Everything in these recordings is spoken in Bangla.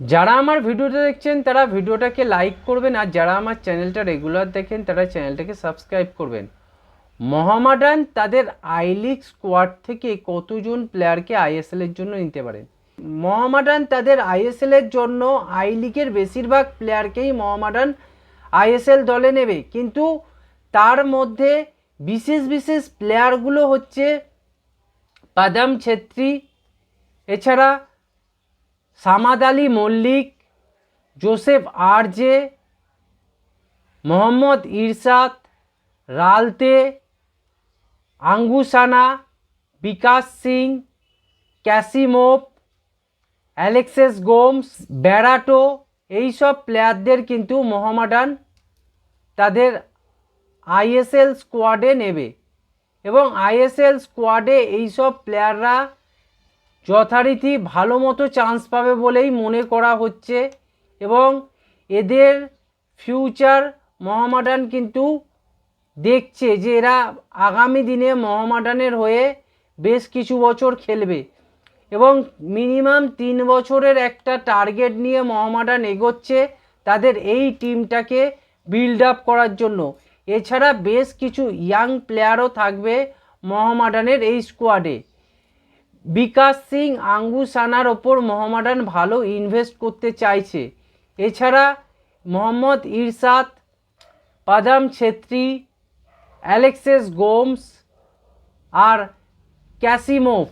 যারা আমার ভিডিওটা দেখছেন, তারা ভিডিওটাকে লাইক করবেন আর যারা আমার চ্যানেলটা রেগুলার দেখেন, তারা চ্যানেলটাকে সাবস্ক্রাইব করবেন। মহামাডান তাদের আই লিগ স্কোয়াড থেকে কতজন প্লেয়ারকে আইএসএল এর জন্য নিতে পারেন? মহামাডান তাদের আইএসএল এর জন্য আই লিগের বেশিরভাগ প্লেয়ারকেই মোহামেডান আইএসএল দলে নেবে। কিন্তু তার মধ্যে বিশেষ বিশেষ প্লেয়ারগুলো হচ্ছে পাদাম ছেত্রী, এছাড়া Samad Ali Mallick, Joseph Adjei, Mohammad Irshad, Ralte, Angousana, Bikash Singh, Kasimov, Alexis Gomes, Barreto, এইসব প্লেয়ারদের কিন্তু মোহামেডান তাদের আইএসএল স্কোয়াডে নেবে। এবং আইএসএল স্কোয়াডে এইসব প্লেয়াররা যথারীতি ভালো মতো চান্স পাবে বলেই মনে করা হচ্ছে এবং এদের ফিউচার মহামাডান কিন্তু দেখছে যে এরা আগামী দিনে মহামাডানের হয়ে বেশ কিছু বছর খেলবে এবং মিনিমাম তিন বছরের একটা টার্গেট নিয়ে মহামাডান এগোচ্ছে তাদের এই টিমটাকে বিল্ড আপ করার জন্য। এছাড়া বেশ কিছু ইয়াং প্লেয়ারও থাকবে মহামাডানের এই স্কোয়াডে বিকাশ সিং আঙ্গুসানার ওপর মোহামেডান ভালো ইনভেস্ট করতে চাইছে। এছাড়া মোহাম্মদ ইরশাদ, পাদাম ছেত্রী, অ্যালেক্সেস গোমস আর ক্যাসিমোভ,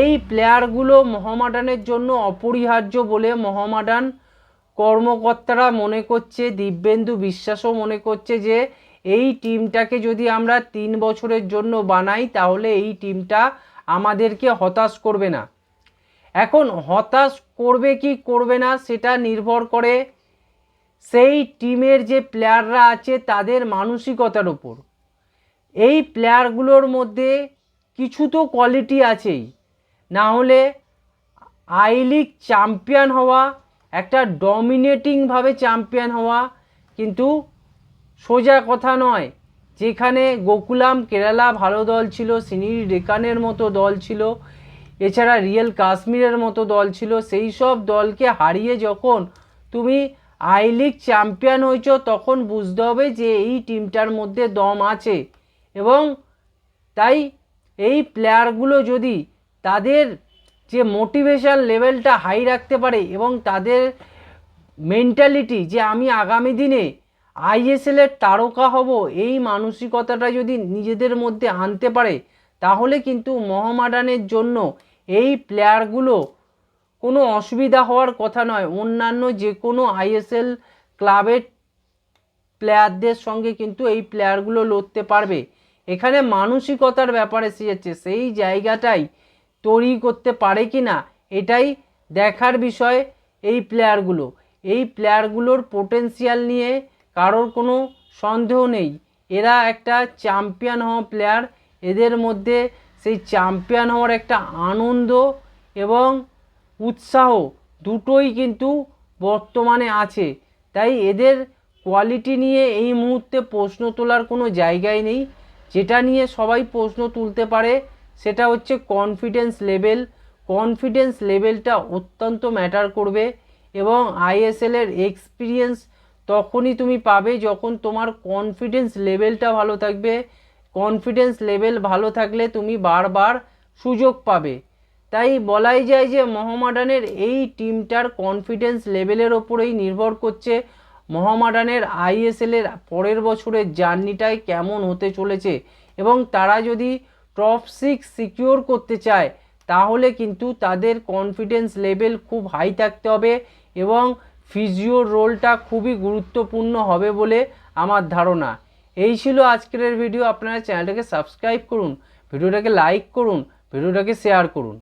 এই প্লেয়ারগুলো মোহামেডানের জন্য অপরিহার্য বলে মোহামেডান কর্মকর্তারা মনে করছে, দিব্যেন্দু বিশ্বাসও মনে করছে যে এই টিমটাকে যদি আমরা তিন বছরের জন্য বানাই, তাহলে এই টিমটা আমাদেরকে হতাশ করবে না। এখন হতাশ করবে কি করবে না সেটা নির্ভর করে সেই টিমের যে প্লেয়াররা আছে তাদের মানসিকতার ওপর এই প্লেয়ারগুলোর মধ্যে কিছু তো কোয়ালিটি আছেই। না হলে আই লিগ চ্যাম্পিয়ন হওয়া, একটা ডমিনেটিংভাবে চ্যাম্পিয়ন হওয়া কিন্তু সোজা কথা নয়। যেখানে গোকুলাম কেরালা ভালো দল ছিল সিনির ডেকানের মতো দল ছিল, এছাড়া রিয়েল কাশ্মীরের মতো দল ছিল, সেই সব দলকে হারিয়ে যখন তুমি আই লিগ চ্যাম্পিয়ন হয়েছ, তখন বুঝতে হবে যে এই টিমটার মধ্যে দম আছে। এবং তাই এই প্লেয়ারগুলো যদি তাদের যে মোটিভেশন লেভেলটা হাই রাখতে পারে এবং তাদের মেন্টালিটি যে আমি আগামী দিনে আইএসএলের তারকা হব এই মানসিকতাটা যদি নিজেদের মধ্যে আনতে পারে, তাহলে কিন্তু মোহামেডানের জন্য এই প্লেয়ারগুলো কোনো অসুবিধা হওয়ার কথা নয়। অন্যান্য যে কোনো আইএসএল ক্লাবের প্লেয়ারদের সঙ্গে কিন্তু এই প্লেয়ারগুলো লড়তে পারবে। এখানে মানসিকতার ব্যাপার এসে যাচ্ছে, সেই জায়গাটাই তৈরি করতে পারে কি না এটাই দেখার বিষয় এই প্লেয়ারগুলো। এই প্লেয়ারগুলোর পোটেন্সিয়াল নিয়ে কারোর কোনো সন্দেহ নেই। এরা একটা চ্যাম্পিয়ন হওয়া প্লেয়ার এদের মধ্যে সেই চ্যাম্পিয়ন হওয়ার একটা আনন্দ এবং উৎসাহ দুটোই কিন্তু বর্তমানে আছে। তাই এদের কোয়ালিটি নিয়ে এই মুহূর্তে প্রশ্ন তোলার কোনো জায়গাই নেই। যেটা নিয়ে সবাই প্রশ্ন তুলতে পারে সেটা হচ্ছে কনফিডেন্স লেভেল কনফিডেন্স লেভেলটা অত্যন্ত ম্যাটার করবে এবং আইএসএলের এক্সপিরিয়েন্স তখনই তুমি পাবে যখন তোমার কনফিডেন্স লেভেলটা ভালো থাকবে। কনফিডেন্স লেভেল ভালো থাকলে তুমি বারবার সুযোগ পাবে। তাই বলাই যায় যে মোহামেডানের এই টিমটার কনফিডেন্স লেভেলের ওপরেই নির্ভর করছে মোহামেডানের আইএসএলের পরের বছরের জার্নিটাই কেমন হতে চলেছে। এবং তারা যদি টপ সিক্স সিকিওর করতে চায়, তাহলে কিন্তু তাদের কনফিডেন্স লেভেল খুব হাই থাকতে হবে এবং ফিজিওর রোলটা খুবই গুরুত্বপূর্ণ হবে বলে আমার ধারণা। এই ছিল আজকের ভিডিও। আপনারা চ্যানেলটাকে সাবস্ক্রাইব করুন, ভিডিওটাকে লাইক করুন, ভিডিওটাকে শেয়ার করুন।